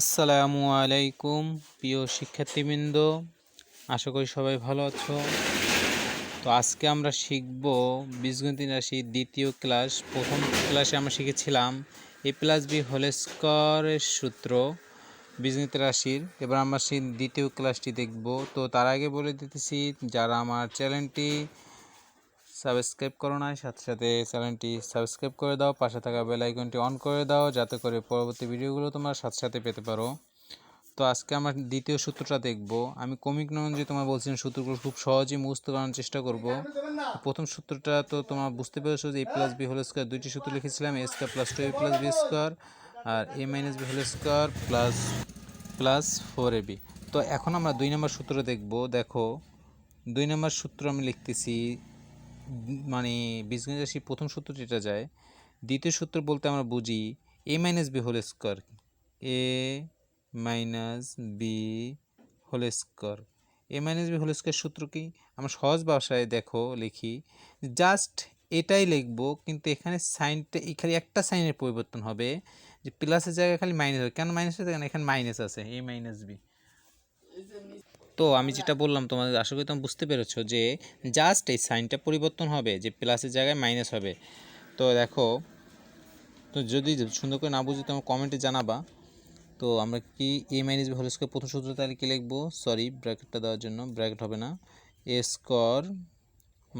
আসসালামু আলাইকুম, প্রিয় শিক্ষার্থীবৃন্দ। আশা করি সবাই ভালো আছো। তো আজকে আমরা শিখব বীজগণিত রাশির দ্বিতীয় ক্লাস। প্রথম ক্লাসে আমরা শিখেছিলাম এ প্লাস বি হোল স্কোয়ারের সূত্র বীজগণিত রাশির। এবার আমরা সেই দ্বিতীয় ক্লাসটি দেখব। তো তার আগে বলে দিতেছি, যারা আমার চ্যানেলটি সাবস্ক্রাইব করো নাই, সাথে সাথে চ্যানেলটি সাবস্ক্রাইব করে দাও, পাশে থাকা বেল আইকনটি অন করে দাও, যাতে করে পরবর্তী ভিডিওগুলো তোমরা সাথে সাথে পেতে পারো। তো আজকে আমরা দ্বিতীয় সূত্রটা দেখব। আমি কমিক নন যে তোমার বলছিলাম, সূত্রগুলো খুব সহজেই মুখস্থ করানোর চেষ্টা করব। প্রথম সূত্রটা তো তোমরা বুঝতে পেরেছ যে A plus B whole square দুইটি সূত্র লিখেছিলাম A square plus two A plus B square R A minus B whole square plus plus four A B তো এখন আমরা দুই নম্বর সূত্র দেখব। দেখো, দুই নম্বর সূত্র আমি লিখতেছি মানে বীজগণিত রাশি প্রথম সূত্র যেটা যায়, দ্বিতীয় সূত্র বলতে আমরা বুঝি A minus B whole square A minus B whole square A minus B whole square সূত্র কি? আমরা সহজ ভাষায় দেখো, লিখি। জাস্ট এটাই লিখব, কিন্তু এখানে সাইনটা এখানে একটা সাইনের পরিবর্তন হবে যে প্লাসের জায়গায় খালি মাইনাস হবে। কেন মাইনাস আছে কারণ এখানে মাইনাস আছে এ মাইনাস বি তো আমি যেটা বললাম, তোমাদের আশা করি তুমি বুঝতে পেরেছ যে জাস্ট এই সাইনটা পরিবর্তন হবে, যে প্লাসের জায়গায় মাইনাস হবে। তো দেখো, তো যদি সুন্দর করে না বুঝি তোমার কমেন্টে জানাবা, তো আমরা কি A minus B whole square প্রথম সূত্র তাহলে কী লিখব? সরি ব্র্যাকেটটা দেওয়ার জন্য ব্র্যাকেট হবে না। A square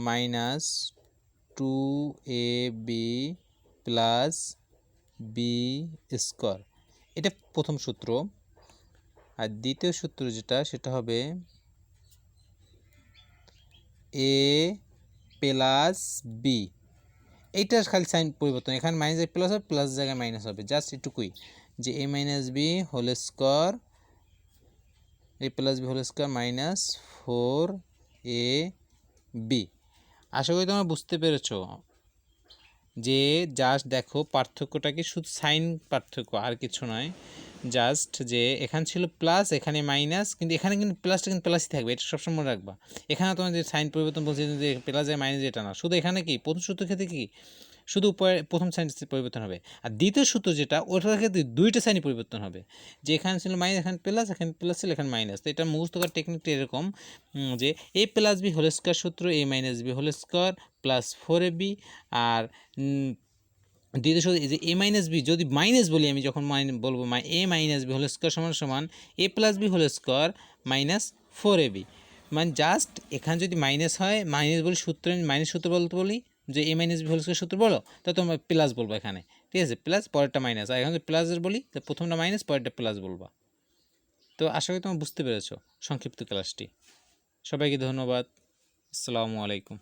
minus two A B plus B square এটা প্রথম সূত্র। আর দ্বিতীয় সূত্র যেটা, সেটা হবে এ প্লাস বি এইটার খালি সাইন পরিবর্তন। এখানে মাইনাস প্লাস হবে প্লাস জায়গায় মাইনাস হবে। জাস্ট এটুকুই। যে A minus B whole square A plus B whole square minus four A B আশা করি তোমরা বুঝতে পেরেছ যে জাস্ট দেখো, পার্থক্যটা কি শুধু সাইন পার্থক্য, আর কিছু নয়। জাস্ট যে এখানে ছিল প্লাস এখানে মাইনাস কিন্তু এখানে কিন্তু প্লাসটা কিন্তু প্লাসই থাকবে, এটা সবসময় মনে রাখবা। এখানে তোমার যে সাইন পরিবর্তন বলছে যে প্লাস যায় মাইনাস এটা না। শুধু এখানে কি? প্রথম সূত্র ক্ষেত্রে কি? শুধু প্রথম সাইন পরিবর্তন হবে। আর দ্বিতীয় সূত্র যেটা ওটার ক্ষেত্রে দুইটা সাইনই পরিবর্তন হবে। যে এখানে ছিল মাইনাস এখানে প্লাস এখানে প্লাস ছিল, এখানে মাইনাস তো এটা মুখস্থ করার টেকনিকটা এরকম যে A plus B whole square সূত্র A minus B whole square plus four A B আর দ্বিতীয় সূত্র যে এ মাইনাস বি যদি মাইনাস বলি আমি যখন মাইন বলব A minus B whole square সমান সমান A plus B whole square minus four A B মানে জাস্ট এখানে যদি মাইনাস হয় মাইনাস বলি সূত্র মাইনাস সূত্র বলতে বলি, যে A minus B whole square সূত্র বলো, তা তোমরা প্লাস বলব এখানে। ঠিক আছে? প্লাস পরেরটা মাইনাস আর এখানে যদি প্লাসের বলি, তো প্রথমটা মাইনাস পরেরটা প্লাস বলবা। তো আশা করি তোমরা বুঝতে পেরেছ সংক্ষিপ্ত ক্লাসটি। সবাইকে ধন্যবাদ। আসসালামু আলাইকুম।